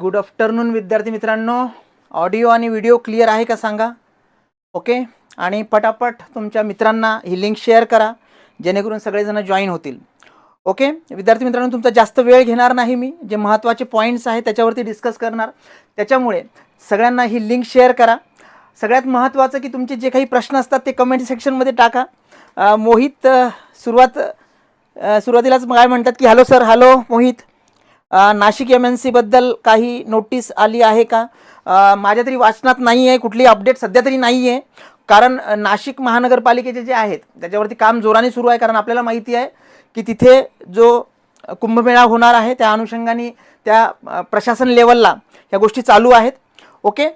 Good afternoon विद्यार्थी मित्रांनो. Audio आणि व्हिडिओ क्लिअर आहे का सांगा? ओके आणि पटापट तुमच्या मित्रांना ही लिंक शेअर करा जेणेकरून सगळेजण जॉईन होतील. ओके विद्यार्थी मित्रांनो तुमचा जास्त वेळ घेणार नाही मी. जे महत्त्वाचे पॉईंट्स आहेत त्याच्यावरती डिस्कस करणार. त्याच्यामुळे सगळ्यांना ही लिंक शेअर करा. सगळ्यात महत्त्वाचं की तुमचे जे काही प्रश्न असतात ते कमेंट सेक्शनमध्ये टाका. मोहित सुरुवात सुरुवातीलाच काय म्हणतात की hello sir hello Mohit. Nashik M N सीबद्दल काही नोटीस आली आहे का? माझ्या तरी वाचनात नाही आहे कुठली अपडेट सध्या तरी नाही आहे कारण नाशिक महानगरपालिकेचे जे आहेत त्याच्यावरती काम जोराने सुरू आहे कारण आपल्याला माहिती आहे की तिथे जो कुंभमेळा होणार आहे त्या अनुषंगाने त्या प्रशासन लेवलला ह्या गोष्टी चालू आहेत. ओके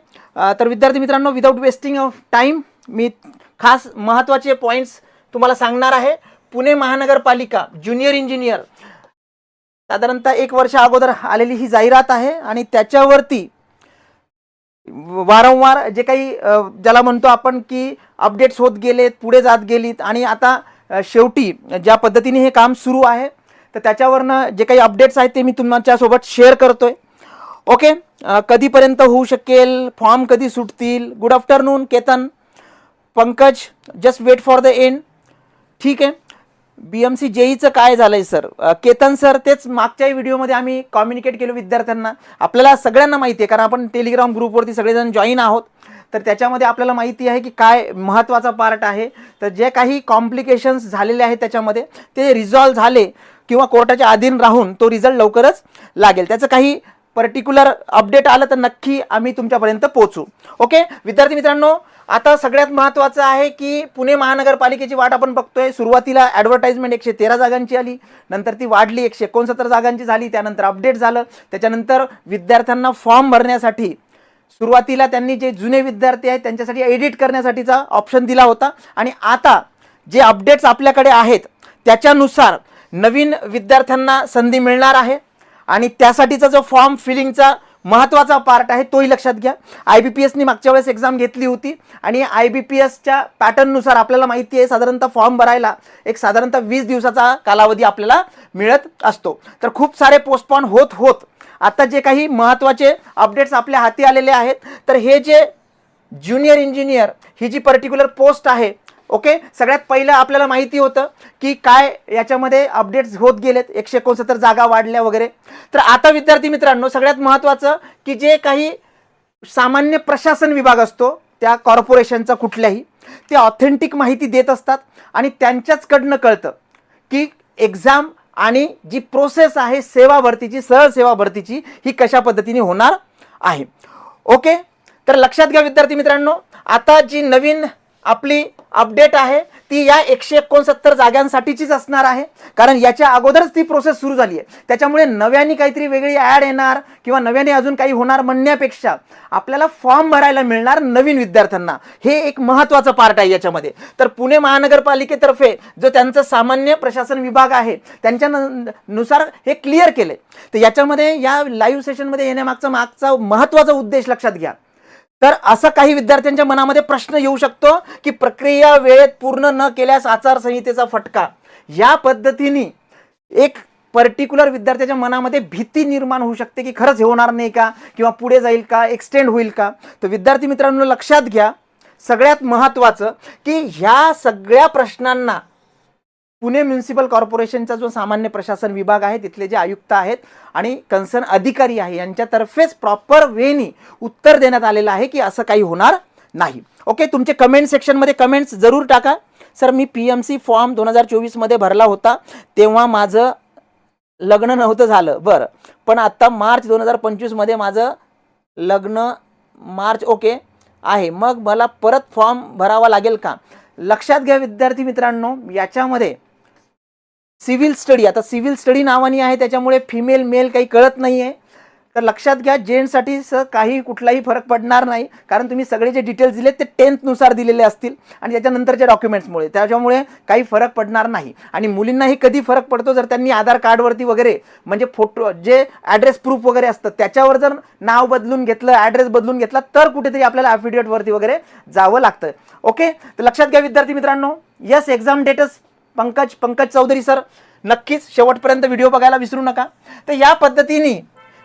तर विद्यार्थी मित्रांनो विदाऊट वेस्टिंग ऑफ टाईम मी खास महत्त्वाचे पॉईंट्स तुम्हाला सांगणार आहे. पुणे महानगरपालिका ज्युनियर इंजिनियर साधारणतः एक वर्ष अगोदर आलेली ही जाहिरात आहे आणि त्याच्यावरती वारंवार जे काही ज्याला म्हणतो आपण की अपडेट्स होत गेलेत पुढे जात गेलीत आणि आता शेवटी ज्या पद्धतीने हे काम सुरू आहे तर त्याच्यावरनं जे काही अपडेट्स आहेत ते मी तुमच्यासोबत शेअर करतोय. ओके? कधीपर्यंत होऊ शकेल? फॉर्म कधी सुटतील? Good afternoon Ketan Pankaj just wait for the end. ठीक आहे? बी एम सी जेईचं काय झालंय सर? केतन सर तेच मागच्याही व्हिडिओमध्ये आम्ही कम्युनिकेट केलो विद्यार्थ्यांना. आपल्याला सगळ्यांना माहिती आहे कारण आपण टेलिग्राम ग्रुपवरती सगळेजण जॉईन आहोत. तर त्याच्यामध्ये आपल्याला माहिती आहे की काय महत्त्वाचा पार्ट आहे. तर जे काही कॉम्प्लिकेशन्स झालेले आहेत त्याच्यामध्ये ते रिझॉल्व झाले किंवा कोर्टाच्या अधीन राहून तो रिझल्ट लवकरच लागेल. त्याचं काही पर्टिक्युलर अपडेट आलं तर नक्की आम्ही तुमच्यापर्यंत पोहोचू. ओके विद्यार्थी मित्रांनो आता सगळ्यात महत्त्वाचं आहे की पुणे महानगरपालिकेची वाट आपण बघतोय. सुरुवातीला ॲडव्हर्टाइजमेंट एकशे तेरा जागांची आली. नंतर ती वाढली एकशे एकोणसत्तर जागांची झाली. त्यानंतर अपडेट झालं. त्याच्यानंतर विद्यार्थ्यांना फॉर्म भरण्यासाठी सुरुवातीला त्यांनी जे जुने विद्यार्थी आहेत त्यांच्यासाठी एडिट करण्यासाठीचा ऑप्शन दिला होता. आणि आता जे अपडेट्स आपल्याकडे आहेत त्याच्यानुसार नवीन विद्यार्थ्यांना संधी मिळणार आहे. आणि त्यासाठीचा जो फॉर्म फिलिंगचा महत्त्वाचा पार्ट आहे तोही लक्षात घ्या. आय बी पी एसनी मागच्या वेळेस एक्झाम घेतली होती आणि आय बी पी एसच्या पॅटर्ननुसार आपल्याला माहिती आहे साधारणतः फॉर्म भरायला एक साधारणतः वीस दिवसाचा कालावधी आपल्याला मिळत असतो. तर खूप सारे पोस्टपॉन होत होत. आता जे काही महत्त्वाचे अपडेट्स आपल्या हाती आलेले आहेत तर हे जे ज्युनियर इंजिनियर ही जी पर्टिक्युलर पोस्ट आहे ओके? सगळ्यात पहिलं आपल्याला माहिती होतं की काय याच्यामध्ये अपडेट्स होत गेलेत. एकशे एकोणसत्तर जागा वाढल्या वगैरे. तर आता विद्यार्थी मित्रांनो सगळ्यात महत्त्वाचं की जे काही सामान्य प्रशासन विभाग असतो त्या कॉर्पोरेशनचा कुठल्याही ते ऑथेंटिक माहिती देत असतात आणि त्यांच्याचकडनं कळतं की एक्झाम आणि जी प्रोसेस आहे सेवा भरतीची सहज सेवा भरतीची ही कशा पद्धतीने होणार आहे. ओके? तर लक्षात घ्या विद्यार्थी मित्रांनो आता जी नवीन आपली अपडेट आहे. ती या एकशे एकोणसत्तर जागांसाठीचीच असणार आहे. कारण याच्या अगोदरच ती प्रोसेस सुरू झाली आहे. त्याच्यामुळे नव्याने काहीतरी वेगळी ॲड येणार किंवा नव्याने अजून काही होणार म्हणण्यापेक्षा आपल्याला फॉर्म भरायला मिळणार नवीन विद्यार्थ्यांना. हे एक महत्त्वाचं पार्ट आहे याच्यामध्ये. तर पुणे महानगरपालिकेतर्फे जो त्यांचं सामान्य प्रशासन विभाग आहे त्यांच्या न- नुसार हे क्लिअर केले तर याच्यामध्ये या लाईव्ह सेशनमध्ये येण्यामागचा मागचा महत्त्वाचा उद्देश लक्षात घ्या. तर असं काही विद्यार्थ्यांच्या मनामध्ये प्रश्न येऊ शकतो की प्रक्रिया वेळेत पूर्ण न केल्यास आचारसंहितेचा फटका. या पद्धतीने एक पर्टिक्युलर विद्यार्थ्याच्या मनामध्ये भीती निर्माण होऊ शकते की खरंच हे होणार नाही का? किंवा पुढे जाईल का? एक्सटेंड होईल का? तर विद्यार्थी मित्रांनो लक्षात घ्या. सगळ्यात महत्त्वाचं की ह्या सगळ्या प्रश्नांना पुणे म्युन्सिपल कॉर्पोरेशनचा जो सामान्य प्रशासन विभाग आहे तिथले जे आयुक्त आहेत आणि कन्सर्न अधिकारी आहे यांच्यातर्फेच प्रॉपर वेनी उत्तर देण्यात आलेलं आहे की असं काही होणार नाही. ओके तुमचे कमेंट सेक्शनमध्ये कमेंट्स जरूर टाका. सर मी पी एम सी फॉर्म दोन हजार चोवीसमध्ये भरला होता. तेव्हा माझं लग्न नव्हतं झालं. बरं. पण आत्ता मार्च दोन हजार पंचवीसमध्ये माझं लग्न मार्च ओके आहे. मग मला परत फॉर्म भरावा लागेल का? लक्षात घ्या विद्यार्थी मित्रांनो याच्यामध्ये सिव्हिल स्टडी आता सिव्हिल स्टडी नावानी आहे त्याच्यामुळे फिमेल मेल काही कळत नाही आहे तर लक्षात घ्या जेंट्ससाठी स काही कुठलाही फरक पडणार नाही. कारण तुम्ही सगळे जे डिटेल्स दिले ते टेन्थनुसार दिलेले असतील. आणि त्याच्यानंतरच्या डॉक्युमेंट्समुळे त्याच्यामुळे काही फरक पडणार नाही. आणि मुलींनाही कधी फरक पडतो जर त्यांनी आधार कार्डवरती वगैरे म्हणजे फोटो जे ॲड्रेस प्रूफ वगैरे असतं त्याच्यावर जर नाव बदलून घेतलं ॲड्रेस बदलून घेतला तर कुठेतरी आपल्याला ॲफिडेविटवरती वगैरे जावं लागतं. ओके तर लक्षात घ्या विद्यार्थी मित्रांनो. Yes exam dates Pankaj Pankaj Chaudhari sir नक्कीच शेवटपर्यंत व्हिडिओ बघायला विसरू नका. तर या पद्धतीने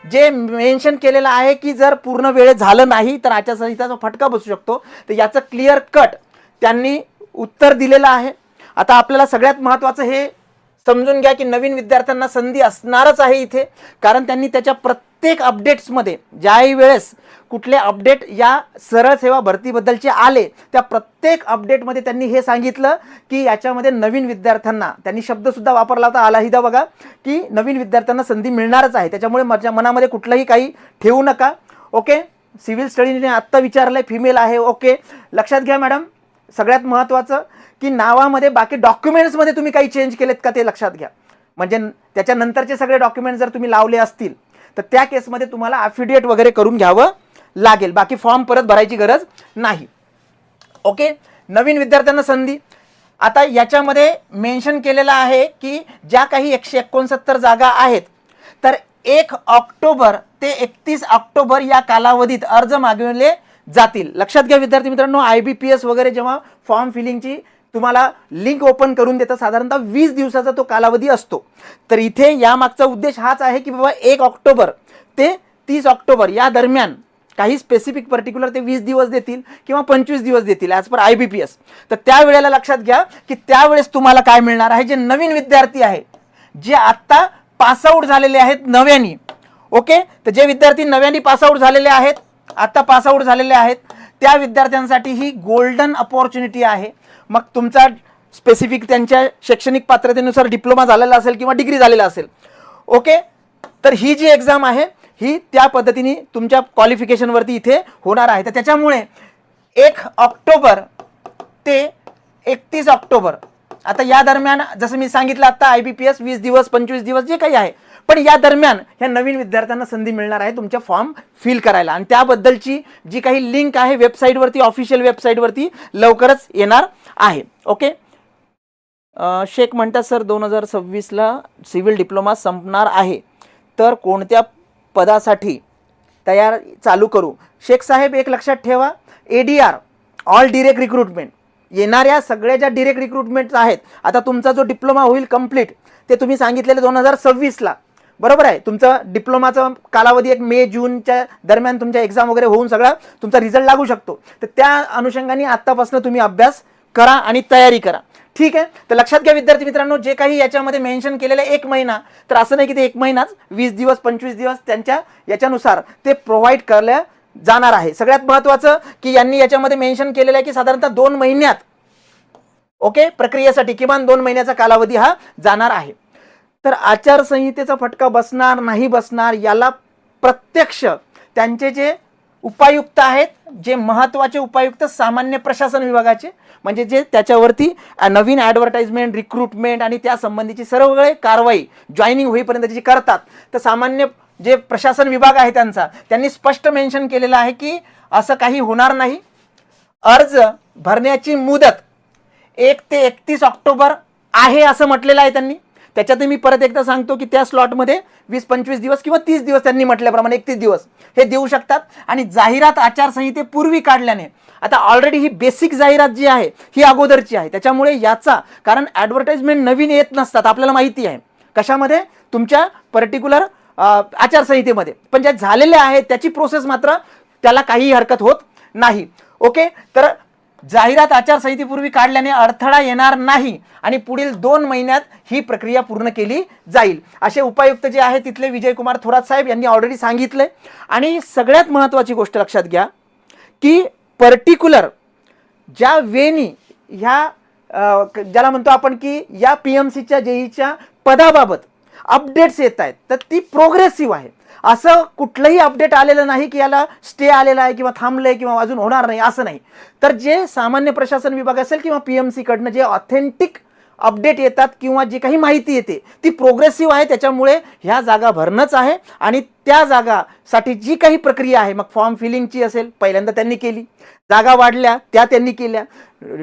जे मेन्शन केलेलं आहे की जर पूर्ण वेळ झालं नाही तर आचारसंहिताचा फटका बसू शकतो तर याचं क्लिअर कट त्यांनी उत्तर दिलेलं आहे. आता आपल्याला सगळ्यात महत्त्वाचं हे समजून घ्या की नवीन विद्यार्थ्यांना संधी असणारच आहे इथे कारण त्यांनी त्याच्या प्रत्येक अपडेट्समध्ये ज्याही वेळेस कुठले अपडेट या सरळ सेवा भरतीबद्दलचे आले त्या प्रत्येक अपडेटमध्ये त्यांनी हे सांगितलं की याच्यामध्ये नवीन विद्यार्थ्यांना त्यांनी शब्दसुद्धा वापरला होता आलाहिदा बघा की नवीन विद्यार्थ्यांना संधी मिळणारच आहे. त्याच्यामुळे माझ्या मनामध्ये कुठलंही काही ठेवू नका. ओके? सिव्हिल स्टडीने आत्ता विचारलंय फिमेल आहे ओके. लक्षात घ्या मॅडम सगळ्यात महत्त्वाचं की नावामध्ये बाकी डॉक्युमेंट्समध्ये तुम्ही काही चेंज केलेत का ते लक्षात घ्या. म्हणजे त्याच्यानंतरचे सगळे डॉक्युमेंट जर तुम्ही लावले असतील तर त्या केसमध्ये तुम्हाला ॲफिडेविट वगैरे करून घ्यावं. लागेल. बाकी फॉर्म परत भरायची गरज नाही. ओके नवीन विद्यार्थ्यांना संधी. आता याच्यामध्ये मेन्शन केलेलं आहे की ज्या काही एकशे एकोणसत्तर जागा आहेत तर एक ऑक्टोबर ते एकतीस ऑक्टोबर या कालावधीत अर्ज मागविले जातील. लक्षात घ्या विद्यार्थी मित्रांनो आय बी पी एस वगैरे जेव्हा फॉर्म फिलिंगची तुम्हाला लिंक ओपन करून देतं साधारणतः वीस दिवसाचा तो कालावधी असतो. तर इथे यामागचा उद्देश हाच आहे की बाबा एक ऑक्टोबर ते तीस ऑक्टोबर या दरम्यान काही स्पेसिफिक पर्टिक्युलर ते वीस दिवस देतील किंवा पंचवीस दिवस देतील as per I B P S तर त्यावेळेला लक्षात घ्या की त्यावेळेस तुम्हाला काय मिळणार आहे जे नवीन विद्यार्थी आहे जे आत्ता पासआउट झालेले आहेत नव्यानी. ओके तर जे विद्यार्थी नव्यानी पासआउट झालेले आहेत आत्ता पासआउट झालेले आहेत त्या विद्यार्थ्यांसाठी ही गोल्डन अपॉर्च्युनिटी आहे. मग तुमचा स्पेसिफिक त्यांच्या शैक्षणिक पात्रतेनुसार डिप्लोमा झालेला असेल किंवा डिग्री झालेला असेल. ओके तर ही जी एक्झाम आहे ही त्या पद्धतीने तुमच्या क्वालिफिकेशनवरती इथे होणार आहे. तर त्याच्यामुळे एक ऑक्टोबर ते एकतीस ऑक्टोबर. आता या दरम्यान जसं मी सांगितलं आता आय बी पी एस वीस दिवस पंचवीस दिवस जे काही आहे. पण या दरम्यान ह्या नवीन विद्यार्थ्यांना संधी मिळणार आहे तुमच्या फॉर्म फिल करायला. आणि त्याबद्दलची जी काही लिंक आहे वेबसाईटवरती ऑफिशियल वेबसाईटवरती लवकरच येणार आहे. ओके शेख म्हणतात सर दोन हजार सव्वीसला सिव्हिल डिप्लोमा संपणार आहे. तर कोणत्या पदासाठी तयार चालू करू. शेख साहेब एक लक्षात ठेवा A D R all direct recruitment येणाऱ्या सगळ्या ज्या डिरेक्ट रिक्रुटमेंट आहेत आता तुमचा जो डिप्लोमा होईल कंप्लीट ते तुम्ही सांगितलेले दोन हजार सव्वीसला. बरोबर आहे? तुमचं डिप्लोमाचा कालावधी एक मे जूनच्या दरम्यान तुमच्या एक्झाम वगैरे होऊन सगळा तुमचा रिझल्ट लागू शकतो. तर त्या अनुषंगाने आत्तापासून तुम्ही अभ्यास करा आणि तयारी करा. ठीक आहे? तर लक्षात घ्या विद्यार्थी मित्रांनो जे काही याच्यामध्ये मेन्शन केलेलं आहे एक महिना तर असं नाही की ते एक महिनाच वीस दिवस पंचवीस दिवस त्यांच्या याच्यानुसार ते प्रोव्हाइड करल्या जाणार आहे. सगळ्यात महत्त्वाचं की यांनी याच्यामध्ये मेन्शन केलेलं आहे की साधारणतः दोन महिन्यात ओके? प्रक्रियेसाठी किमान दोन महिन्याचा कालावधी हा जाणार आहे. तर आचारसंहितेचा फटका बसणार नाही बसणार याला प्रत्यक्ष त्यांचे जे उपायुक्त आहेत जे महत्त्वाचे उपायुक्त सामान्य प्रशासन विभागाचे म्हणजे जे त्याच्यावरती नवीन ॲडव्हर्टाइजमेंट रिक्रुटमेंट आणि त्या संबंधीची सर्व कारवाई जॉईनिंग होईपर्यंत जी करतात. तर सामान्य जे प्रशासन विभाग आहे त्यांचा त्यांनी स्पष्ट मेन्शन केलेलं आहे की असं काही होणार नाही. अर्ज भरण्याची मुदत एक ते एकतीस ऑक्टोबर आहे असं म्हटलेलं आहे त्यांनी. त्याच्यात मी परत एकदा सांगतो की त्या स्लॉटमध्ये वीस पंचवीस दिवस किंवा तीस दिवस त्यांनी म्हटल्याप्रमाणे एकतीस दिवस हे देऊ शकतात. आणि जाहिरात आचारसंहितेपूर्वी काढल्याने आता ऑलरेडी ही बेसिक जाहिरात जी आहे ही अगोदरची आहे. त्याच्यामुळे याचा कारण ॲडव्हर्टाइजमेंट नवीन येत नसतात आपल्याला माहिती आहे. कशामध्ये? तुमच्या पर्टिक्युलर आचारसंहितेमध्ये. पण ज्या झालेल्या आहेत त्याची प्रोसेस मात्र त्याला काही हरकत होत नाही. ओके? तर जाहिरात आचारसंहितेपूर्वी काढल्याने अडथळा येणार नाही आणि पुढील दोन महिन्यात ही प्रक्रिया पूर्ण केली जाईल. असे उपायुक्त जे आहे तिथले विजयकुमार थोरात साहेब यांनी ऑलरेडी सांगितलंय आणि सगळ्यात महत्त्वाची गोष्ट लक्षात घ्या की पर्टिक्युलर ज्या वेनी ह्या ज्याला म्हणतो आपण की या पी एम सीच्या जेईच्या पदाबाबत अपडेट्स येत आहेत तर ती प्रोग्रेसिव्ह आहे. असं कुठलंही अपडेट आलेलं नाही की याला स्टे आलेला आहे किंवा थांबलंय किंवा अजून होणार नाही असं नाही. तर जे सामान्य प्रशासन विभाग असेल किंवा पी एम सीकडनं जे ऑथेंटिक अपडेट येतात किंवा जी काही माहिती येते ती प्रोग्रेसिव्ह आहे त्याच्यामुळे ह्या जागा भरणंच आहे आणि त्या जागासाठी जी काही प्रक्रिया आहे मग फॉर्म फिलिंगची असेल पहिल्यांदा त्यांनी केली. जागा वाढल्या त्या त्यांनी केल्या.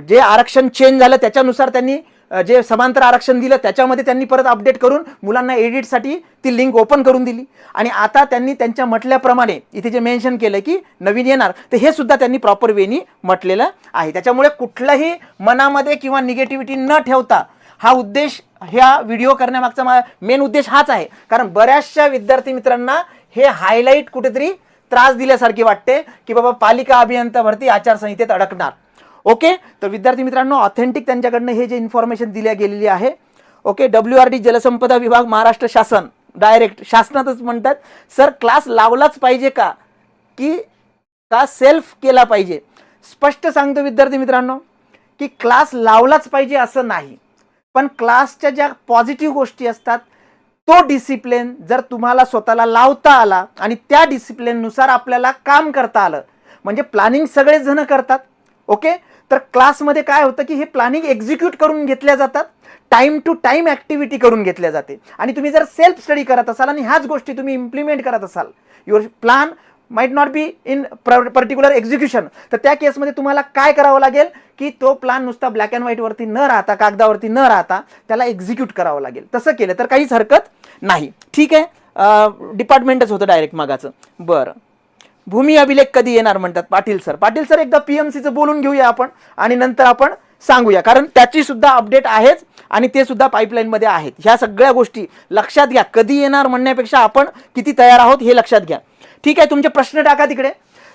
जे आरक्षण चेंज झालं त्याच्यानुसार त्यांनी जे समांतर आरक्षण दिलं त्याच्यामध्ये त्यांनी परत अपडेट करून मुलांना एडिटसाठी ती लिंक ओपन करून दिली. आणि आता त्यांनी त्यांच्या म्हटल्याप्रमाणे इथे जे मेन्शन केलं की नवीन येणार तर हे सुद्धा त्यांनी प्रॉपर वेनी म्हटलेलं आहे. त्याच्यामुळे कुठलंही मनामध्ये किंवा निगेटिव्हिटी न ठेवता हा उद्देश ह्या व्हिडिओ करण्यामागचा मेन उद्देश हाच आहे. कारण बऱ्याचशा विद्यार्थी मित्रांना हे हायलाईट कुठेतरी त्रास दिल्यासारखी वाटते की बाबा पालिका अभियंता भरती आचारसंहितेत अडकणार. ओके? तर विद्यार्थी मित्रांनो ऑथेंटिक त्यांच्याकडनं हे जे इन्फॉर्मेशन दिल्या गेलेली आहे ओके? डब्ल्यू आर डी जलसंपदा विभाग महाराष्ट्र शासन. डायरेक्ट शासनातच म्हणतात. सर क्लास लावलाच पाहिजे का? की का सेल्फ केला पाहिजे? स्पष्ट सांगतो विद्यार्थी मित्रांनो की क्लास लावलाच पाहिजे असं नाही. पण क्लासच्या ज्या पॉझिटिव्ह गोष्टी असतात तो डिसिप्लिन जर तुम्हाला स्वतःला लावता आला आणि त्या डिसिप्लिननुसार आपल्याला काम करता आलं म्हणजे प्लॅनिंग सगळेच जण करतात ओके? तर क्लासमध्ये काय होतं की हे प्लॅनिंग एक्झिक्यूट करून घेतल्या जातात टाईम टू टाईम ॲक्टिव्हिटी करून घेतल्या जाते. आणि तुम्ही जर सेल्फ स्टडी करत असाल आणि ह्याच गोष्टी तुम्ही इम्प्लिमेंट करत असाल your plan might not be in particular execution तर त्या केसमध्ये तुम्हाला काय करावं लागेल की तो प्लॅन नुसता ब्लॅक अँड व्हाईटवरती न राहता कागदावरती न राहता त्याला एक्झिक्यूट करावं लागेल. तसं केलं तर काहीच हरकत नाही. ठीक आहे? डिपार्टमेंटच होतं डायरेक्ट मागाचं. बरं. भूमी अभिलेख कधी येणार म्हणतात पाटील सर. पाटील सर एकदा पीएमसीचं बोलून घेऊया आपण आणि नंतर आपण सांगूया. कारण त्याची सुद्धा अपडेट आहेच आणि ते सुद्धा पाईपलाईनमध्ये आहेत. ह्या सगळ्या गोष्टी लक्षात घ्या. कधी येणार म्हणण्यापेक्षा आपण किती तयार आहोत हे लक्षात घ्या. ठीक आहे तुमचे प्रश्न टाका तिकडे.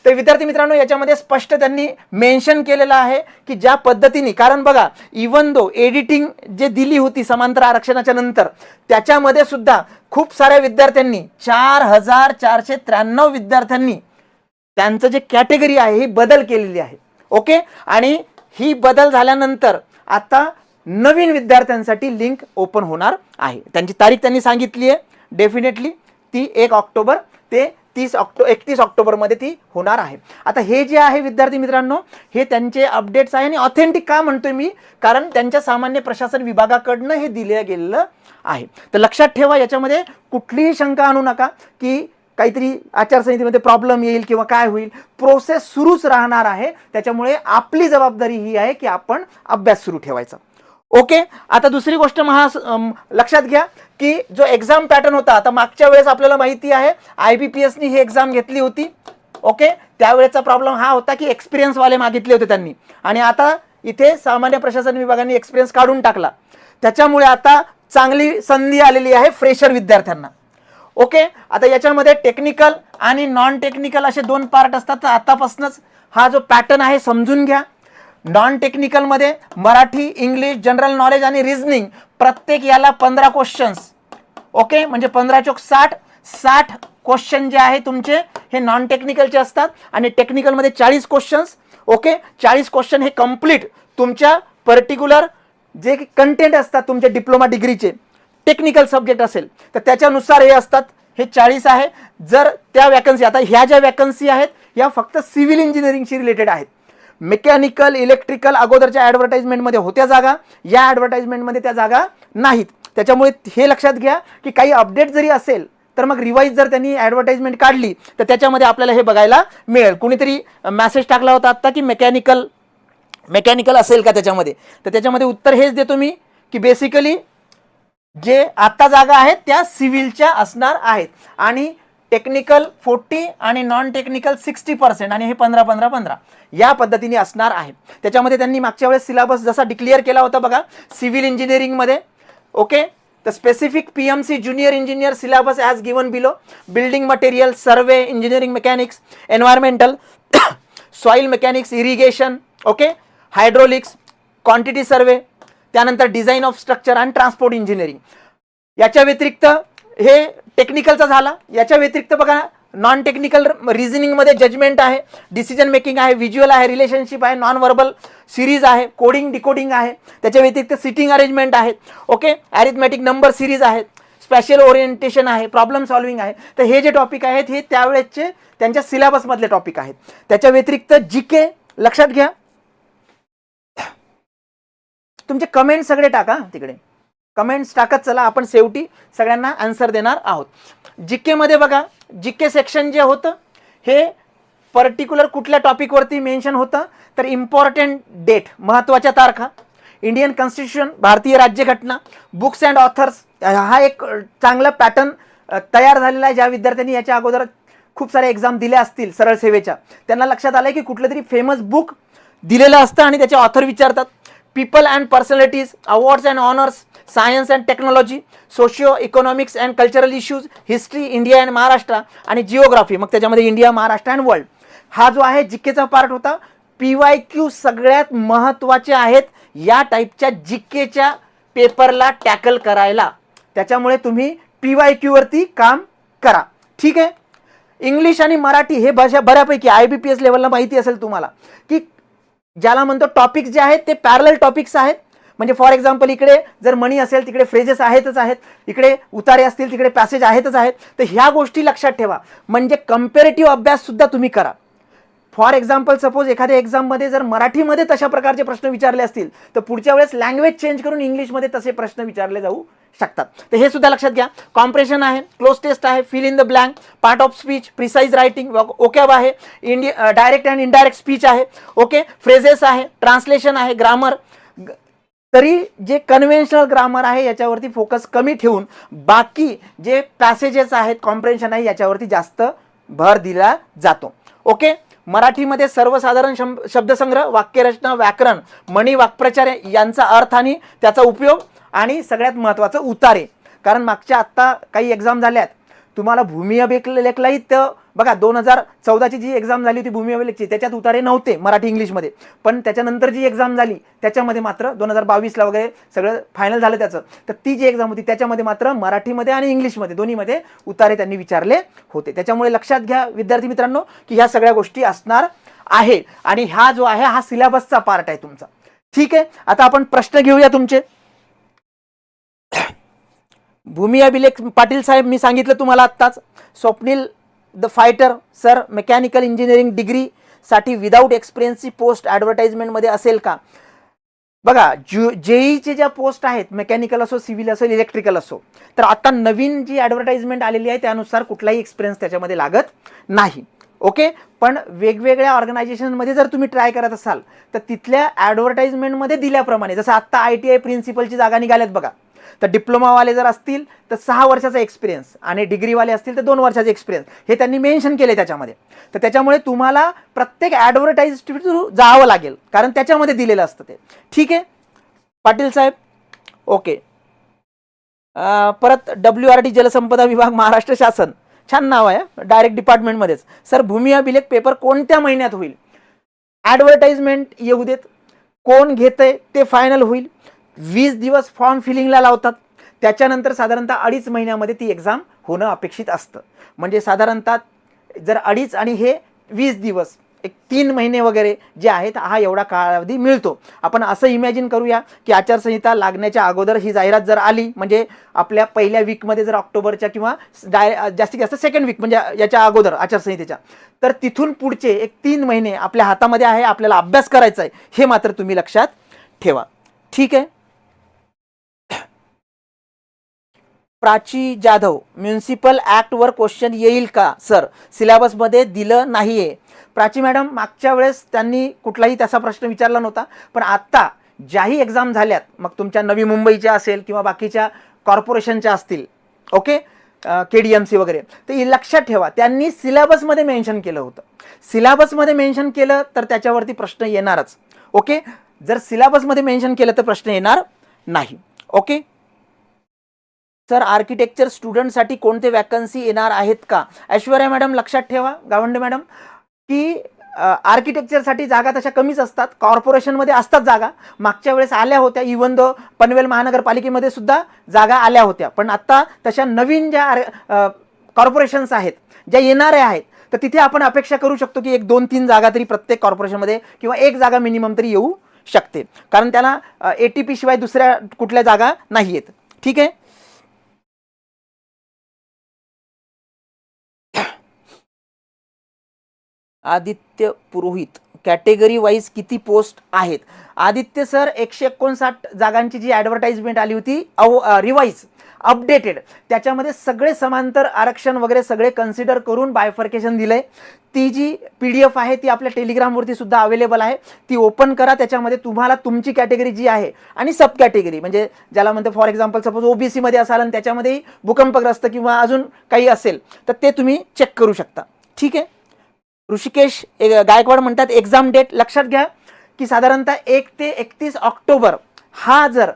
तर विद्यार्थी मित्रांनो याच्यामध्ये स्पष्ट त्यांनी मेन्शन केलेलं आहे की ज्या पद्धतीने कारण बघा इवन दो एडिटिंग जे दिली होती समांतर आरक्षणाच्या नंतर त्याच्यामध्ये सुद्धा खूप साऱ्या विद्यार्थ्यांनी चार हजार चारशे त्र्याण्णव विद्यार्थ्यांनी त्यांचं जे कॅटेगरी आहे ही बदल केलेली आहे. ओके? आणि ही बदल झाल्यानंतर आता नवीन विद्यार्थ्यांसाठी लिंक ओपन होणार आहे. त्यांची तारीख त्यांनी सांगितली आहे. डेफिनेटली ती एक ऑक्टोबर ते तीस ऑक्टो एकतीस ऑक्टोबरमध्ये ती होणार आहे. आता हे जे आहे विद्यार्थी मित्रांनो हे त्यांचे अपडेट्स आहे आणि ऑथेंटिक का म्हणतोय मी? कारण त्यांच्या सामान्य प्रशासन विभागाकडनं हे दिलं गेलेलं आहे. तर लक्षात ठेवा याच्यामध्ये कुठलीही शंका आणू नका की काहीतरी आचारसंहितेमध्ये प्रॉब्लेम येईल किंवा काय होईल. प्रोसेस सुरूच राहणार आहे. त्याच्यामुळे आपली जबाबदारी ही आहे की आपण अभ्यास सुरू ठेवायचा. ओके आता दुसरी गोष्ट महा लक्षात घ्या की जो एक्झाम पॅटर्न होता आता मागच्या वेळेस आपल्याला माहिती आहे आय बी पी एसनी ही एक्झाम घेतली होती. ओके त्यावेळेचा प्रॉब्लेम हा होता की एक्सपिरियन्सवाले मागितले होते त्यांनी. आणि आता इथे सामान्य प्रशासन विभागाने एक्सपिरियन्स काढून टाकला. त्याच्यामुळे आता चांगली संधी आलेली आहे फ्रेशर विद्यार्थ्यांना. ओके? आता याच्यामध्ये टेक्निकल आणि नॉन टेक्निकल असे दोन पार्ट असतात. तर आतापासूनच हा जो पॅटर्न आहे समजून घ्या. नॉन टेक्निकलमध्ये मराठी इंग्लिश जनरल नॉलेज आणि रिझनिंग प्रत्येक याला पंधरा क्वेश्चन्स ओके? म्हणजे पंधरा चोक साठ. साठ क्वेश्चन जे आहे तुमचे हे नॉन टेक्निकलचे असतात. आणि टेक्निकलमध्ये चाळीस क्वेश्चन्स ओके? चाळीस क्वेश्चन हे कंप्लीट तुमच्या पर्टिक्युलर जे कंटेंट असतात तुमच्या डिप्लोमा डिग्रीचे टेक्निकल सब्जेक्ट असेल तर त्याच्यानुसार हे असतात. हे चाळीस आहे. जर त्या वॅकन्सी आता ह्या ज्या वॅकन्सी आहेत या फक्त सिव्हिल इंजिनिअरिंगशी रिलेटेड आहेत. मेकॅनिकल इलेक्ट्रिकल अगोदरच्या ॲडव्हर्टाइजमेंटमध्ये होत्या जागा. या ॲडव्हर्टाइजमेंटमध्ये त्या जागा नाहीत. त्याच्यामुळे हे लक्षात घ्या की काही अपडेट जरी असेल तर मग रिवाईज जर त्यांनी ॲडव्हर्टाइजमेंट काढली तर त्याच्यामध्ये आपल्याला हे बघायला मिळेल. कुणीतरी मॅसेज टाकला होता आत्ता की मेकॅनिकल मेकॅनिकल असेल का त्याच्यामध्ये? तर त्याच्यामध्ये उत्तर हेच देतो मी की बेसिकली जे आता जागा आहेत त्या सिव्हिलच्या असणार आहेत. आणि टेक्निकल फोर्टी आणि नॉन टेक्निकल सिक्स्टी पर्सेंट आणि हे पंधरा पंधरा पंधरा या पद्धतीने असणार आहे. त्याच्यामध्ये त्यांनी मागच्या वेळेस सिलेबस जसा डिक्लेअर केला होता बघा सिव्हिल इंजिनिअरिंगमध्ये ओके तर specific P M C junior engineer syllabus as given below building material survey engineering mechanics environmental soil mechanics irrigation okay hydraulics quantity survey त्यानंतर design of structure and transport engineering याच्या व्यतिरिक्त हे टेक्निकलचा झाला. याच्या व्यतिरिक्त बघा नॉन टेक्निकल रिझनिंगमध्ये जजमेंट आहे डिसिजन मेकिंग आहे व्हिज्युअल आहे रिलेशनशिप आहे नॉन व्हर्बल सिरीज आहे कोडिंग डिकोडिंग आहे. त्याच्या व्यतिरिक्त सिटिंग अरेंजमेंट आहेत ओके ॲरिथमॅटिक नंबर सिरीज आहेत स्पेशल ओरिएंटेशन आहे प्रॉब्लेम सॉल्विंग आहे. तर हे जे टॉपिक आहेत हे त्यावेळेसचे त्यांच्या सिलेबसमधले टॉपिक आहेत. त्याच्या व्यतिरिक्त जी के लक्षात घ्या. तुमचे कमेंट सगळे टाका तिकडे. कमेंट्स टाकत चला आपण शेवटी सगळ्यांना आन्सर देणार आहोत. जी केमध्ये बघा जी के सेक्शन जे होतं हे पर्टिक्युलर कुठल्या टॉपिकवरती मेन्शन होतं तर इम्पॉर्टंट डेट महत्त्वाच्या तारखा. इंडियन कॉन्स्टिट्यूशन भारतीय राज्यघटना बुक्स अँड ऑथर्स हा एक चांगला पॅटर्न तयार झालेला आहे ज्या विद्यार्थ्यांनी याच्या अगोदर खूप साऱ्या एक्झाम दिल्या असतील सरळ सेवेच्या. त्यांना लक्षात आलं की कुठलं तरी फेमस बुक दिलेलं असतं आणि त्याचे ऑथर विचारतात. People and personalities, awards and honors, science and technology, socio economics and cultural issues history India and Maharashtra आणि जिओग्राफी मग त्याच्यामध्ये इंडिया महाराष्ट्र अँड वर्ल्ड हा जो आहे जिकेचा पार्ट होता. पी वाय क्यू सगळ्यात महत्त्वाचे आहेत या टाईपच्या जिकेच्या पेपरला टॅकल करायला. त्याच्यामुळे तुम्ही पी वाय क्यूवरती काम करा. ठीक आहे? इंग्लिश आणि मराठी हे भाषा बऱ्यापैकी आय बी पी एस लेवलला माहिती असेल तुम्हाला. की ज्याला म्हणतो टॉपिक्स जे आहेत ते पॅरल टॉपिक्स आहेत. म्हणजे फॉर एक्झाम्पल इकडे जर मणी असेल तिकडे फ्रेजेस आहेतच आहेत. इकडे उतारे असतील तिकडे पॅसेज आहेतच आहेत. तर ह्या गोष्टी लक्षात ठेवा. म्हणजे कम्पेरेटिव्ह अभ्याससुद्धा तुम्ही करा. फॉर एक्झाम्पल सपोज एखाद्या एक्झाममध्ये जर मराठीमध्ये तशा प्रकारचे प्रश्न विचारले असतील तर पुढच्या वेळेस लँग्वेज चेंज करून इंग्लिशमध्ये तसे प्रश्न विचारले जाऊ शकतात. तर हे सुद्धा लक्षात घ्या. कॉम्प्रेशन आहे क्लोज टेस्ट आहे fill in the blank part of speech precise writing vocab आहे India direct and indirect speech आहे ओके फ्रेजेस आहे ट्रान्सलेशन आहे ग्रामर तरी जे कन्व्हेन्शनल ग्रामर आहे याच्यावरती फोकस कमी ठेवून बाकी जे पॅसेजेस आहेत कॉम्प्रेन्शन आहे याच्यावरती जास्त भर दिला जातो. ओके मराठीमध्ये सर्वसाधारण शं शब्दसंग्रह वाक्यरचना व्याकरण मणी वाक्प्रचार यांचा अर्थ आणि त्याचा उपयोग आणि सगळ्यात महत्त्वाचं उतारे. कारण मागच्या आत्ता काही एक्झाम झाल्यात. तुम्हाला भूमी अभिलेख लेखलाही तर बघा दोन हजार चौदाची जी एक्झाम झाली होती भूमी अभिलेखची त्याच्यात उतारे नव्हते मराठी इंग्लिशमध्ये. पण त्याच्यानंतर जी एक्झाम झाली त्याच्यामध्ये मात्र दोन हजार बावीसला वगैरे सगळं फायनल झालं त्याचं. तर ती जी एक्झाम होती त्याच्यामध्ये मात्र मराठीमध्ये आणि इंग्लिशमध्ये दोन्हीमध्ये उतारे त्यांनी विचारले होते. त्याच्यामुळे लक्षात घ्या विद्यार्थी मित्रांनो की ह्या सगळ्या गोष्टी असणार आहे आणि हा जो आहे हा सिलेबसचा पार्ट आहे तुमचा. ठीक आहे? आता आपण प्रश्न घेऊया तुमचे. भूमी अभिलेख पाटील साहेब मी सांगितलं तुम्हाला आत्ताच. Swapnil the fighter sir mechanical engineering डिग्रीसाठी without एक्सपिरियन्सची पोस्ट ॲडव्हर्टाइजमेंटमध्ये असेल का? बघा जु जेईचे ज्या पोस्ट आहेत मेकॅनिकल असो सिव्हिल असो इलेक्ट्रिकल असो तर आता नवीन जी ॲडव्हर्टाइजमेंट आलेली आहे त्यानुसार कुठलाही एक्सपिरियन्स त्याच्यामध्ये लागत नाही. ओके? पण वेगवेगळ्या ऑर्गनायझेशनमध्ये जर तुम्ही ट्राय करत असाल तर तिथल्या ॲडव्हर्टाइजमेंटमध्ये दिल्याप्रमाणे जसं आत्ता आय टी आय प्रिन्सिपलची जागा निघाल्यात बघा. तर डिप्लोमावाले जर असतील तर सहा वर्षाचा एक्सपिरियन्स आणि डिग्रीवाले असतील तर दोन वर्षाचे एक्सपिरियन्स हे त्यांनी मेन्शन केले त्याच्यामध्ये. तर त्याच्यामुळे तुम्हाला प्रत्येक ॲडव्हर्टाईज थ्रू जावं लागेल. कारण त्याच्यामध्ये दिलेलं असतं ते. ठीक आहे? पाटील साहेब ओके परत डब्ल्यू आर टी जलसंपदा विभाग महाराष्ट्र शासन. छान नाव आहे डायरेक्ट डिपार्टमेंटमध्येच सर भूमी अभिलेख पेपर कोणत्या महिन्यात होईल? ॲडव्हर्टाईजमेंट येऊ देत. कोण घेतंय? ते फायनल होईल. वीस दिवस फॉर्म फिलिंगला लावतात. त्याच्यानंतर साधारणतः अडीच महिन्यामध्ये ती एक्झाम होणं अपेक्षित असतं. म्हणजे साधारणतः जर अडीच आणि हे वीस दिवस एक तीन महिने वगैरे जे आहेत हा एवढा कालावधी मिळतो. आपण असं इमॅजिन करूया की आचारसंहिता लागण्याच्या अगोदर ही जाहिरात जर आली म्हणजे आपल्या पहिल्या वीकमध्ये जर ऑक्टोबरच्या किंवा डाय जास्तीत जास्त सेकंड वीक म्हणजे याच्या अगोदर आचारसंहितेच्या तर तिथून पुढचे एक तीन महिने आपल्या हातामध्ये आहे आपल्याला अभ्यास करायचा आहे हे मात्र तुम्ही लक्षात ठेवा. ठीक आहे? प्राची जाधव म्युन्सिपल ॲक्टवर क्वेश्चन येईल का सर सिलेबसमध्ये दिलं नाही आहे प्राची मॅडम मागच्या वेळेस त्यांनी कुठलाही तसा प्रश्न विचारला नव्हता पण आत्ता ज्याही एक्झाम झाल्यात मग तुमच्या नवी मुंबईच्या असेल किंवा बाकीच्या कॉर्पोरेशनच्या असतील okay K D M C वगैरे. तर लक्षात ठेवा त्यांनी सिलेबसमध्ये मेन्शन केलं होतं. सिलेबसमध्ये मेन्शन केलं तर त्याच्यावरती प्रश्न येणारच ओके जर सिलेबसमध्ये मेन्शन केलं तर प्रश्न येणार नाही ओके सर आर्किटेक्चर स्टुडंटसाठी कोणते वॅकन्सी येणार आहेत का? ऐश्वर्या मॅडम लक्षात ठेवा गावंडे मॅडम की आर्किटेक्चरसाठी जागा तशा कमीच असतात. कॉर्पोरेशनमध्ये असतात जागा. मागच्या वेळेस आल्या होत्या इवन दो पनवेल महानगरपालिकेमध्ये सुद्धा जागा आल्या होत्या. पण आत्ता तशा नवीन ज्या कॉर्पोरेशन्स आहेत ज्या येणाऱ्या आहेत तर तिथे आपण अपेक्षा करू शकतो की एक दोन तीन जागा तरी प्रत्येक कॉर्पोरेशनमध्ये किंवा एक जागा मिनिमम तरी येऊ शकते. कारण त्याला ए टी पीशिवाय दुसऱ्या कुठल्या जागा नाही आहेत ठीक आहे? आदित्य पुरोहित. कॅटेगरी वाईज किती पोस्ट आहेत? आदित्य सर एकशे एकोणसाठ जागांची जी ॲडव्हर्टाइजमेंट आली होती अव रिवाईज अपडेटेड त्याच्यामध्ये सगळे समांतर आरक्षण वगैरे सगळे कन्सिडर करून बायफर्केशन दिलं आहे ती जी पी डी एफ आहे ती आपल्या टेलिग्रामवरती सुद्धा अवेलेबल आहे. ती ओपन करा त्याच्यामध्ये तुम्हाला तुमची कॅटेगरी जी आहे आणि सब कॅटेगरी म्हणजे ज्याला म्हणते फॉर एक्झाम्पल सपोज ओबीसीमध्ये असाल आणि त्याच्यामध्येही भूकंपग्रस्त किंवा अजून काही असेल तर ते तुम्ही चेक करू शकता. ठीक आहे? ऋषिकेश ए- गायकवाड म्हणतात एक्झाम डेट लक्षात घ्या की साधारणतः एक ते एकतीस ऑक्टोबर हा जर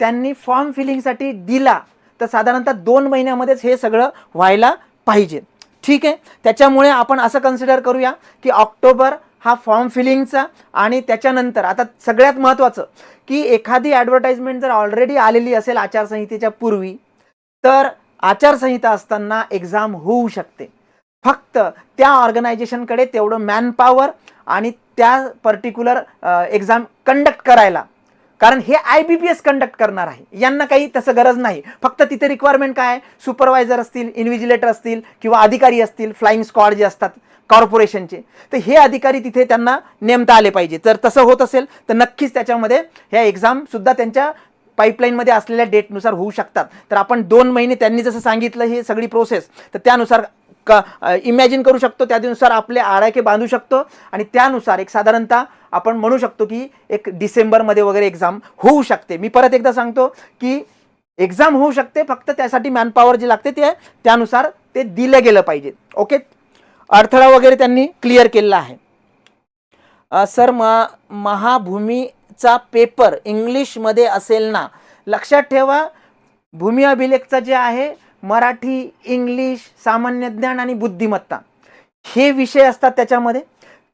त्यांनी फॉर्म फिलिंगसाठी दिला तर साधारणतः दोन महिन्यामध्येच हे सगळं व्हायला पाहिजे. ठीक आहे? त्याच्यामुळे आपण असं कन्सिडर करूया की ऑक्टोबर हा फॉर्म फिलिंगचा आणि त्याच्यानंतर आता सगळ्यात महत्त्वाचं की एखादी ॲडव्हर्टाईजमेंट जर ऑलरेडी आलेली असेल आचारसंहितेच्या पूर्वी तर आचारसंहिता असताना एक्झाम होऊ शकते. फक्त त्या ऑर्गनायझेशनकडे तेवढं मॅनपॉवर आणि त्या पर्टिक्युलर एक्झाम कंडक्ट करायला. कारण हे I B P S conduct करणार आहे. यांना काही तसं गरज नाही. फक्त तिथे रिक्वायरमेंट काय? आहे सुपरवायझर असतील इन्व्हिजिलेटर असतील किंवा अधिकारी असतील फ्लाईंग स्क्वॉड जे असतात कॉर्पोरेशनचे तर हे अधिकारी तिथे त्यांना नेमता आले पाहिजे. जर तसं होत असेल तर नक्कीच त्याच्यामध्ये ह्या एक्झामसुद्धा त्यांच्या पाईपलाईनमध्ये असलेल्या डेटनुसार होऊ शकतात. तर आपण दोन महिने त्यांनी जसं सांगितलं हे सगळी प्रोसेस तर त्यानुसार इमॅजिन करू शकतो त्यानुसार आपले आराखे बांधू शकतो. आणि त्यानुसार एक साधारणतः आपण म्हणू शकतो की एक डिसेंबरमध्ये वगैरे एक्झाम होऊ शकते. मी परत एकदा सांगतो की एक्झाम होऊ शकते फक्त त्यासाठी मॅनपॉवर जे लागते ते त्यानुसार ते दिलं गेलं पाहिजे. ओके अडथळा वगैरे त्यांनी क्लिअर केलेला आहे. सर म महाभूमीचा पेपर इंग्लिशमध्ये असेल ना लक्षात ठेवा. भूमी अभिलेखचा जे आहे मराठी इंग्लिश सामान्य ज्ञान आणि बुद्धिमत्ता हे विषय असतात त्याच्यामध्ये.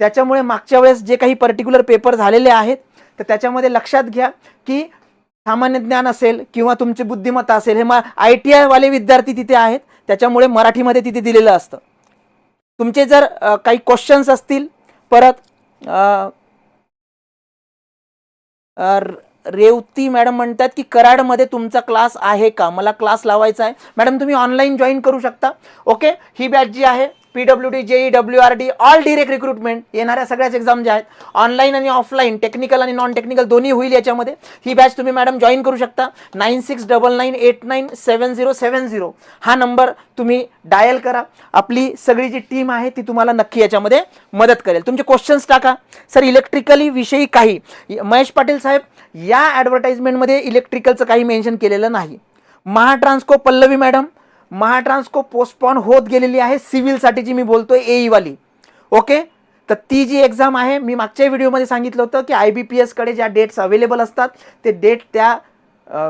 त्याच्यामुळे मागच्या वेळेस जे काही पर्टिक्युलर पेपर झालेले आहेत तर त्याच्यामध्ये लक्षात घ्या की सामान्य ज्ञान असेल किंवा तुमची बुद्धिमत्ता असेल हे म आय टी आयवाले विद्यार्थी तिथे आहेत त्याच्यामुळे मराठीमध्ये तिथे दिलेलं असतं. तुमचे जर काही क्वेश्चन्स असतील परत रेवती मॅडम म्हणतात की कराडमध्ये तुमचा क्लास आहे का? मला क्लास लावायचा आहे. मॅडम तुम्ही ऑनलाईन जॉईन करू शकता. ओके ही बॅच जी आहे P W D JE W R D all direct recruitment येणाऱ्या सगळ्याच एक्झाम ज्या आहेत ऑनलाईन आणि ऑफलाईन टेक्निकल आणि नॉन टेक्निकल दोन्ही होईल याच्यामध्ये. ही बॅच तुम्ही मॅडम जॉईन करू शकता. Nine six double nine eight nine seven zero seven zero हा नंबर तुम्ही डायल करा. आपली सगळी जी टीम आहे ती तुम्हाला नक्की याच्यामध्ये मदत करेल. तुमचे क्वेश्चन्स टाका. सर इलेक्ट्रिकली विषयी काही. महेश पाटील साहेब या ॲडव्हर्टाइजमेंटमध्ये इलेक्ट्रिकलचं काही मेन्शन केलेलं नाही. महाट्रान्सको पल्लवी मॅडम महाट्रान्सको पोस्टपॉन होत गेलेली आहे सिव्हिलसाठीची मी बोलतोय ए ओके तर ती जी एक्झाम आहे मी मागच्या व्हिडिओमध्ये सांगितलं होतं की आय बी पी एसकडे ज्या डेट्स अवेलेबल असतात ते डेट त्या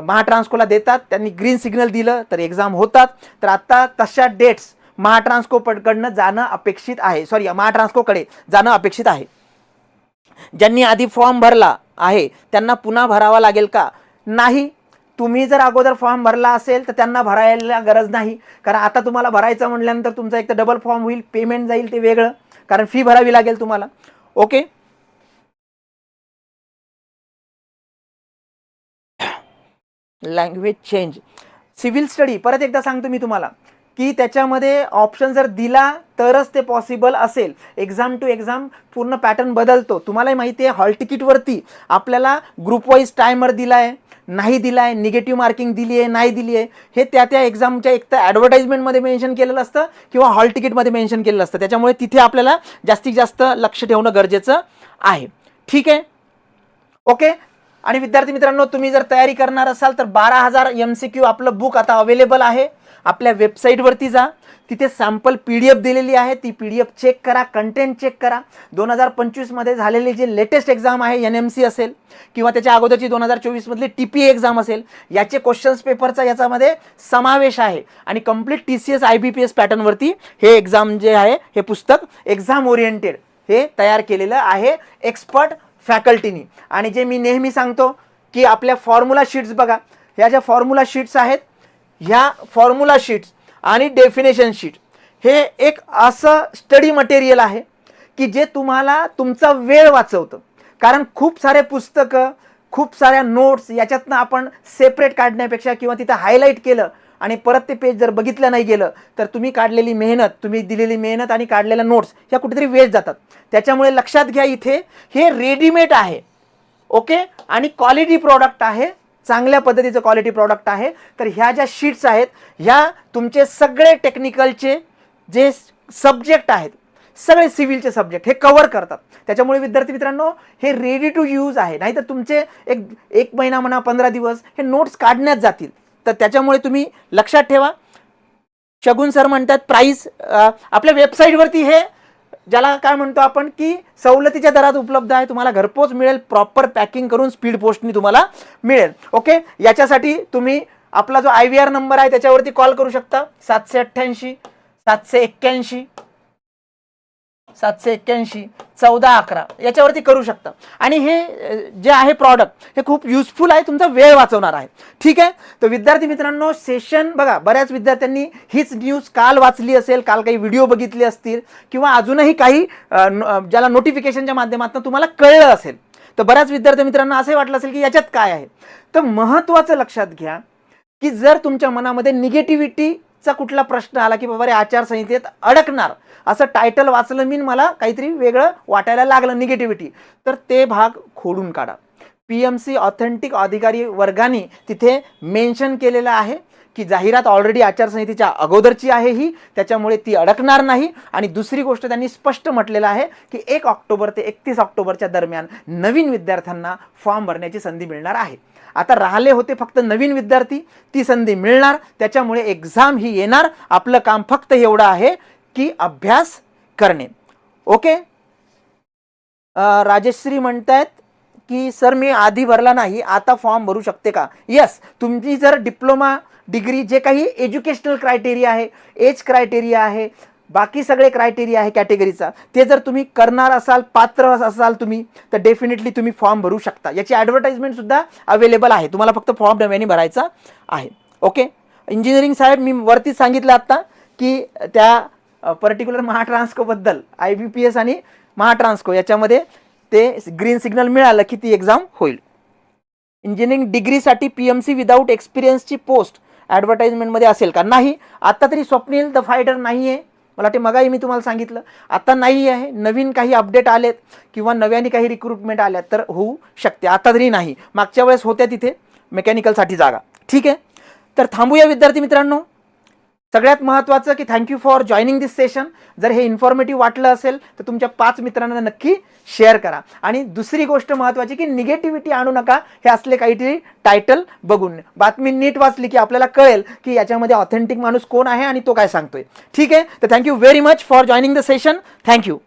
महाट्रान्सकोला देतात. त्यांनी ग्रीन सिग्नल दिलं तर एक्झाम होतात. तर आत्ता तशा डेट्स महाट्रान्सकोकडनं जाणं अपेक्षित आहे. सॉरी महाट्रान्सकोकडे जाणं अपेक्षित आहे. ज्यांनी आधी फॉर्म भरला आहे त्यांना पुन्हा भरावा लागेल का? नाही. तुम्ही जर अगोदर फॉर्म भरला असेल तर त्यांना भरायला गरज नाही. कारण आता तुम्हाला भरायचं म्हटल्यानंतर तुमचा एक तर डबल फॉर्म होईल पेमेंट जाईल ते वेगळं. कारण फी भरावी लागेल तुम्हाला. Okay language change civil study परत एकदा सांगतो मी तुम्हाला की त्याच्यामध्ये ऑप्शन जर दिला तरच ते पॉसिबल असेल. एक्झाम टू एक्झाम पूर्ण पॅटर्न बदलतो. तुम्हालाही माहिती आहे हॉल तिकीटवरती आपल्याला ग्रुप वाईज टायमर दिला आहे नाही दिला आहे निगेटिव्ह मार्किंग दिली आहे नाही दिली आहे हे त्या त्या एक्झामच्या एक तर ॲडव्हर्टाईजमेंटमध्ये मेन्शन केलेलं असतं किंवा हॉल तिकीटमध्ये मेन्शन केलेलं असतं. त्याच्यामुळे तिथे आपल्याला जास्तीत जास्त लक्ष ठेवणं गरजेचं आहे. ठीक आहे? ओके आणि विद्यार्थी मित्रांनो तुम्ही जर तयारी करणार असाल तर बारा हजार एम सी क्यू आपलं बुक आता अवेलेबल आहे. आपल्या वेबसाईटवरती जा. तिथे सॅम्पल पी डी एफ दिलेली आहे. ती पी डी एफ चेक करा कंटेंट चेक करा. दोन हजार पंचवीसमध्ये झालेली जी लेटेस्ट एक्झाम आहे एन एम सी असेल किंवा त्याच्या अगोदरची दोन हजार चोवीसमधली टी पी एक्झाम असेल याचे क्वेश्चन्स पेपरचा याच्यामध्ये समावेश आहे. आणि complete T C S I B P S पॅटर्नवरती हे एक्झाम जे आहे हे पुस्तक एक्झाम ओरिएंटेड हे तयार केलेलं आहे एक्सपर्ट फॅकल्टीनी आणि जे मी नेहमी सांगतो की आपल्या फॉर्म्युला शीट्स बघा. ह्या ज्या फॉर्म्युला शीट्स आहेत ह्या फॉर्म्युला शीट्स आणि डेफिनेशन शीट हे एक असं स्टडी मटेरियल आहे की जे तुम्हाला तुमचा वेळ वाचवतं. कारण खूप सारे पुस्तकं खूप साऱ्या नोट्स याच्यातनं आपण सेपरेट काढण्यापेक्षा किंवा तिथं हायलाईट केलं आणि परत ते पेज जर बघितलं नाही गेलं तर तुम्ही काढलेली मेहनत तुम्ही दिलेली मेहनत आणि काढलेल्या नोट्स ह्या कुठेतरी वेस्ट जातात. त्याच्यामुळे लक्षात घ्या इथे हे रेडीमेड आहे. ओके आणि क्वालिटी प्रॉडक्ट आहे चांगल्या पद्धतीचं क्वालिटी प्रॉडक्ट आहे. तर ह्या ज्या शीट्स आहेत ह्या तुमचे सगळे टेक्निकलचे जे सब्जेक्ट आहेत सगळे सिव्हिलचे सब्जेक्ट हे कव्हर करतात. त्याच्यामुळे विद्यार्थी मित्रांनो हे रेडी टू यूज आहे. नाहीतर तुमचे एक एक महिना म्हणा पंधरा दिवस हे नोट्स काढण्यात जातील. तर त्याच्यामुळे तुम्ही लक्षात ठेवा. शगुन सर म्हणतात प्राईस आपल्या वेबसाईटवरती हे ज्याला काय म्हणतो आपण की सवलतीच्या दरात उपलब्ध आहे तुम्हाला घरपोच मिळेल प्रॉपर पॅकिंग करून स्पीड पोस्टनी तुम्हाला मिळेल. ओके याच्यासाठी तुम्ही आपला जो आय व्ही आर नंबर आहे त्याच्यावरती कॉल करू शकता. सातशे अठ्ठ्याऐंशी सातशे एक्क्याऐंशी सातशे एक्क्याऐंशी. चौदा अकरा याच्यावरती करू शकता. आणि हे जे आहे प्रॉडक्ट हे खूप युजफुल आहे तुमचा वेळ वाचवणार आहे. ठीक आहे? तर विद्यार्थी मित्रांनो सेशन बघा बऱ्याच विद्यार्थ्यांनी हीच न्यूज काल वाचली असेल काल काही व्हिडिओ बघितले असतील किंवा अजूनही काही ज्याला नोटिफिकेशनच्या माध्यमातून तुम्हाला कळलं असेल. तर बऱ्याच विद्यार्थी मित्रांना असंही वाटलं असेल की याच्यात काय आहे? तर महत्त्वाचं लक्षात घ्या की जर तुमच्या मनामध्ये निगेटिव्हिटी चा कुठला प्रश्न आला की बाबा रे आचारसंहितेत अडकणार. असं टायटल वाचलं मी मला काहीतरी वेगळं वाटायला लागलं निगेटिव्हिटी तर ते भाग खोडून काढा. पी एम सी ऑथेंटिक अधिकारी वर्गाने तिथे मेन्शन केलेलं आहे की जाहिरात ऑलरेडी आचारसंहितेच्या अगोदरची आहे ही त्याच्यामुळे ती अडकणार नाही. आणि दुसरी गोष्ट त्यांनी स्पष्ट म्हटलेलं आहे की एक ऑक्टोबर ते एकतीस ऑक्टोबरच्या दरम्यान नवीन विद्यार्थ्यांना फॉर्म भरण्याची संधी मिळणार आहे. आता राहिले होते फक्त नवीन विद्यार्थी ती संधी मिळणार त्याच्यामुळे एक्झाम ही येणार. आपलं काम फक्त एवढं आहे की अभ्यास करणे. ओके राजश्री म्हणतायत की सर मी आधी भरला नाही आता फॉर्म भरू शकते का? येस तुमची जर डिप्लोमा डिग्री जे काही एज्युकेशनल क्रायटेरिया आहे एज क्रायटेरिया आहे बाकी सगळे क्रायटेरिया आहे कॅटेगरीचा ते जर तुम्ही करणार असाल पात्र असाल तुम्ही तर डेफिनेटली तुम्ही फॉर्म भरू शकता. याची ॲडव्हर्टाइजमेंटसुद्धा अवेलेबल आहे. तुम्हाला फक्त फॉर्म नव्याने भरायचा आहे. ओके इंजिनिअरिंग साहेब मी वरती सांगितलं आत्ता की त्या पर्टिक्युलर महाट्रान्स्कोबद्दल आय बी पी एस आणि महाट्रान्स्को याच्यामध्ये ते ग्रीन सिग्नल मिळालं की ती एक्झाम होईल. इंजिनिअरिंग डिग्रीसाठी पी एम सी विदाऊट एक्सपिरियन्सची पोस्ट ॲडव्हर्टाइजमेंटमध्ये असेल का? नाही. आत्ता तरी स्वप्नील द फायटर नाही आहे मला वाटते मगाही मी तुम्हाला सांगितलं. आता नाही आहे. नवीन काही अपडेट आलेत किंवा नव्याने काही रिक्रुटमेंट आल्यात तर होऊ शकते. आता तरी नाही. मागच्या वेळेस होत्या तिथे. मेकॅनिकलसाठी जागा. ठीक आहे? तर थांबूया विद्यार्थी मित्रांनो. सगळ्यात महत्त्वाचं की thank you for joining this session जर हे इन्फॉर्मेटिव्ह वाटलं असेल तर तुमच्या पाच मित्रांना नक्की शेअर करा. आणि दुसरी गोष्ट महत्त्वाची की निगेटिव्हिटी आणू नका. हे असले काहीतरी टायटल बघून. बातमी नीट वाचली की आपल्याला कळेल की याच्यामध्ये ऑथेंटिक माणूस कोण आहे आणि तो काय सांगतोय. ठीक आहे? तर thank you very much for joining the session thank you